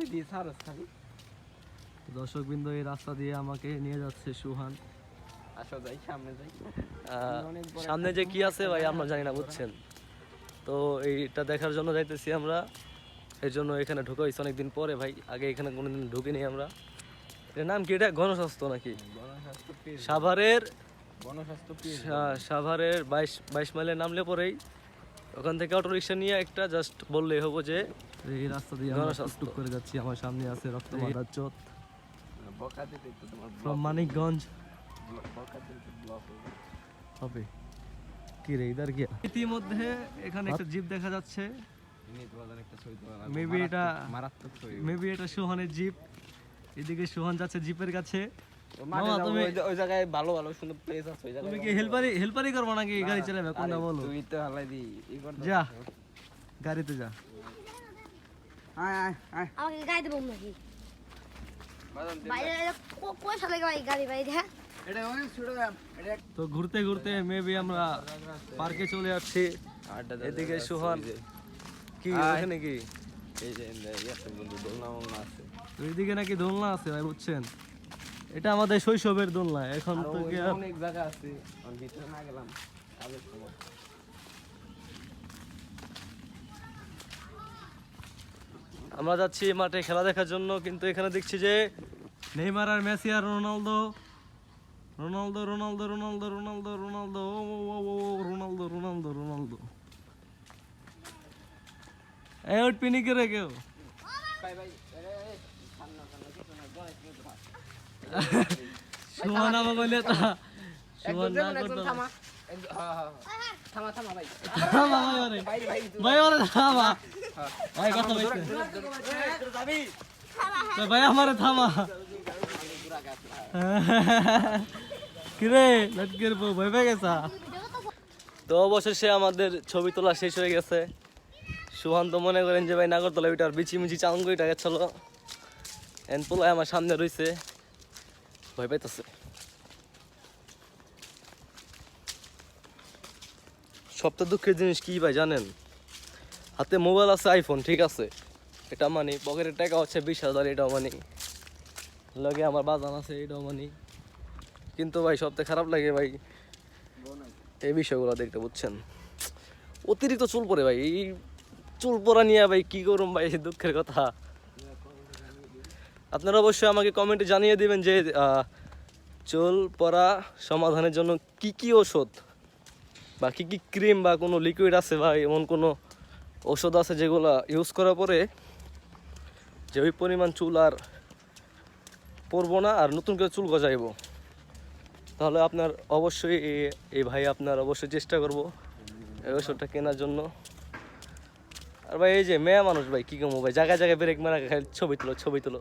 তুই দিয়ে সারস খালি। দর্শক বিন্দু এই রাস্তা দিয়ে আমাকে নিয়ে যাচ্ছে সুহান। আসো যাই সামনে যাই। যে কি আছে ভাই আমরা জানি না বুঝছেন? তো এইটা দেখার জন্য যাইতেছি আমরা। এর জন্য এখানে ঢুকে হয়েছে অনেকদিন পরে ভাই আগে এখানে কোনোদিন ঢুকিনি আমরা। এর নাম কি এটা? গণস্বাস্থ্য নাকি? সাভারের গণস্বাস্থ্য সাভারের বাইশ বাইশ মাইলের নামলে পরেই ওখান থেকে অটো রিক্সা নিয়ে একটা জাস্ট বললে হব যে এই রাস্তা দিয়ে আমরা। টুকটুক করে যাচ্ছি আমার সামনে আছে রক্তমাদার চোত ফ্রম মানিকগঞ্জ। হবে। কি রে ইদার কি? ইতিমধ্যে এখানে একটা জিপ দেখা যাচ্ছে। Maybe এটা- মারাত্মক ছবি। মেবি এটা সোহানের জিপ এদিকে সোহান যাচ্ছে জিপের কাছে। তুমি- ওই জায়গায় ভালো ভালো সুন্দর প্লেস আছে ওই তুমি কি হেল্পারি হেল্পারি করব নাকি গাড়ি চালাবে কোনটা বলো তুই তো হালাই দি যা গাড়িতে যা আয় আয় আয় আমাকে গাড়ি দেবো নাকি হ্যাঁ ঘুরতে ঘুরতে মেবি আমরা পার্কে চলে যাচ্ছি আড্ডা এদিকে সুহান। কি। ওখানে কি এইদিকে নাকি দোলনা আছে ভাই বুঝছেন এটা আমাদের শৈশবের দোলনা এখন তো অনেক জায়গা আছে আমি ভিতরে না গেলাম কাজের সময় আমরা যাচ্ছি মাঠে খেলা দেখার জন্য কিন্তু এখানে দেখছি যে নেইমার আর মেসি আর Ronaldo Ronaldo Ronaldo Ronaldo Ronaldo Ronaldo ও ও ও রোনালদো রোনালদো রোনালদো এ পিনি করে কেউ ভাই ভাই কিছু না বলে তা না করতো থামা। একজন-। থামা থামা ভাই। থামা ভাই ভাই ভাই ভাই ওরে থামা। ভাই কথা দূরে, বলছে। দূরে, দূরে, দূরে, দূরে যাবি? তো ভাই আমারে থামা। আমি দূরে আগে আসি। কিরে লটকের বউ ভয় পেয়ে গেছা? তো অবশেষে আমাদের ছবি তোলা শেষ হয়ে গেছে। সুহান তো মনে করেন যে ভাই নাগরতলা ওইটার বিচি মিচি চাঙ্গুইটা গেছিল এন পোলায় আমার সামনে রইছে। ভয় পাইতেছে সবটা দুঃখের জিনিস কি ভাই জানেন? হাতে মোবাইল আছে আইফোন ঠিক আছে। এটা মানি পকেটের টাকা হচ্ছে বিশ হাজার, এটাও মানি। লগে আমার বাজান আছে, এটাও মানি। কিন্তু ভাই সবথেকে খারাপ লাগে ভাই, এই বিষয়গুলো দেখতে বুঝছেন? অতিরিক্ত চুল পরে ভাই, এই চুল পরা নিয়ে ভাই কি করুম ভাই দুঃখের কথা। আপনারা অবশ্যই আমাকে কমেন্টে জানিয়ে দিবেন যে চুল পরা সমাধানের জন্য কি কি ওষুধ বা কি কি ক্রিম বা কোনো লিকুইড আছে বা এমন কোনো ওষুধ আছে যেগুলো ইউজ করার পরে যে ওই পরিমাণ চুল আর পরবো না আর নতুন করে চুল গজাইবো। তাহলে আপনার অবশ্যই এই ভাই আপনার অবশ্যই চেষ্টা করব এই ওষুধটা কেনার জন্য। আর ভাই, এই যে মেয়ে মানুষ ভাই, কী কমো ভাই? জায়গায় জায়গায় ব্রেক মারা খালি ছবি তুলো ছবি তুলো।